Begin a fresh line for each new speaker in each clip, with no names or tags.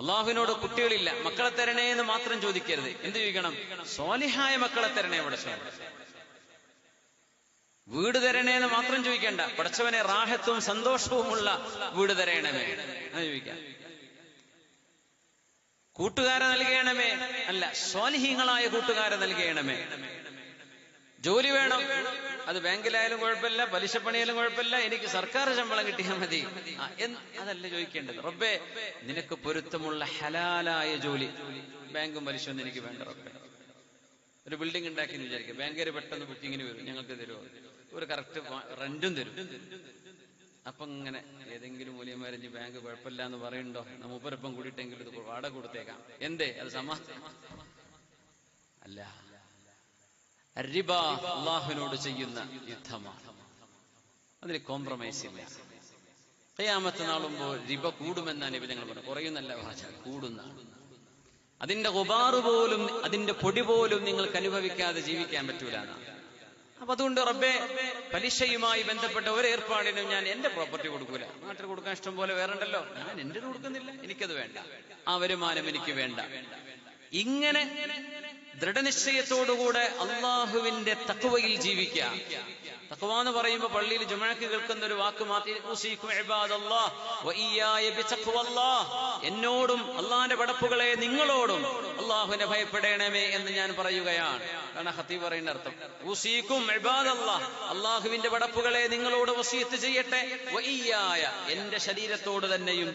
അള്ളാഹുവിനോട് കുട്ടികളില്ല. മക്കളെ തരണേ എന്ന് മാത്രം ചോദിക്കരുത്. എന്ത് ചോദിക്കണം? സ്വാലിഹായ മക്കളെ തരണേ പടച്ചവൻ വീട് തരണേ എന്ന് മാത്രം ചോദിക്കേണ്ട. പടച്ചവനെ റാഹത്തും സന്തോഷവുമുള്ള വീട് തരണമേ. എന്ന് ചോദിക്കാം. കൂട്ടുകാരെ നൽകണമേ. അല്ല സ്വാലിഹീങ്ങളായ കൂട്ടുകാരെ നൽകണമേ. ജോലി വേണം. അത് ബാങ്കിലായാലും കുഴപ്പമില്ല പലിശപ്പണിയാലും കുഴപ്പമില്ല എനിക്ക് സർക്കാർ ശമ്പളം കിട്ടിയാൽ മതി. അതല്ല ചോദിക്കേണ്ടത്. റബ്ബേ നിനക്ക് പൊരുത്തമുള്ള ഹലാലായ ജോലി. ബാങ്കും പലിശ ഒന്നും എനിക്ക് വേണ്ട റബ്ബേ. ഒരു ബിൽഡിംഗ് ഉണ്ടാക്കി എന്ന് വിചാരിക്കുക. ബാങ്കുകാർ പെട്ടെന്ന് ബുക്കിങ്ങിന് വരും. ഞങ്ങൾക്ക് തരുമോ ഒരു കറക്റ്റ് റെന്റും തരും. അപ്പൊ ഇങ്ങനെ ഏതെങ്കിലും മൂല്യന്മാരിഞ്ഞ് ബാങ്ക് കുഴപ്പമില്ല എന്ന് പറയുന്നുണ്ടോ? മൂപ്പരൊപ്പം കൂടിയിട്ടെങ്കിലും ഇത് വാടക കൊടുത്തേക്കാം. എന്തേ? അത് സമാ അല്ല. റിബ അള്ളാഹുവിനോട് ചെയ്യുന്ന യുദ്ധമാണ്. അതിന് കോംപ്രമൈസ് ഇല്ല. കയ്യാമത്ത് നാളുമ്പോൾ റിബ കൂടുമെന്നാണ് ഇവ ഞങ്ങൾ പറഞ്ഞു കുറയുന്നല്ല ഭാഷ കൂടുന്ന. അതിന്റെ ഉപാറ് പോലും അതിന്റെ പൊടി പോലും നിങ്ങൾക്ക് അനുഭവിക്കാതെ ജീവിക്കാൻ പറ്റൂല അപ്പൊ അതുകൊണ്ട് റബ്ബെ പലിശയുമായി ബന്ധപ്പെട്ട ഒരു ഏർപ്പാടിനും ഞാൻ എന്റെ പ്രോപ്പർട്ടി കൊടുക്കൂല. നാട്ടിൽ കൊടുക്കാൻ ഇഷ്ടം പോലെ വേറെ ഉണ്ടല്ലോ. ഞാൻ എന്റെ കൊടുക്കുന്നില്ല. എനിക്കത് വേണ്ട. ആ വരുമാനം എനിക്ക് വേണ്ട. ഇങ്ങനെ ദൃഢനിശ്ചയത്തോടുകൂടെ അള്ളാഹുവിന്റെ തക്കുവയിൽ ജീവിക്കാം തക്കുവ എന്ന് പറയുമ്പോൾ പള്ളിയിൽ ജുമഴക്ക് കേൾക്കുന്ന ഒരു വാക്ക് എന്നോടും അള്ളാന്റെ പടപ്പുകളെ നിങ്ങളോടും അള്ളാഹുവിനെ ഭയപ്പെടേണമേ എന്ന് ഞാൻ പറയുകയാണ്. കാരണം പറയുന്ന അർത്ഥം. ഉസീക്കും അള്ളാഹുവിന്റെ പടപ്പുകളെ നിങ്ങളോട് വസീത്ത് ചെയ്യട്ടെ. എന്റെ ശരീരത്തോട് തന്നെയും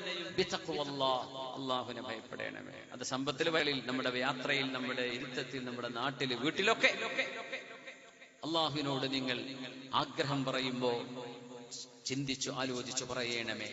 അള്ളാഹുവിനെ ഭയപ്പെടേണമേ. അത് സമ്പത്തിൽ വയലിൽ നമ്മുടെ യാത്രയിൽ നമ്മുടെ ഇരുത്തത്തിൽ നമ്മുടെ നാട്ടിൽ വീട്ടിലൊക്കെ. അള്ളാഹുവിനോട് നിങ്ങൾ ആഗ്രഹം പറയുമ്പോ ചിന്തിച്ചു ആലോചിച്ചു പറയണമേ.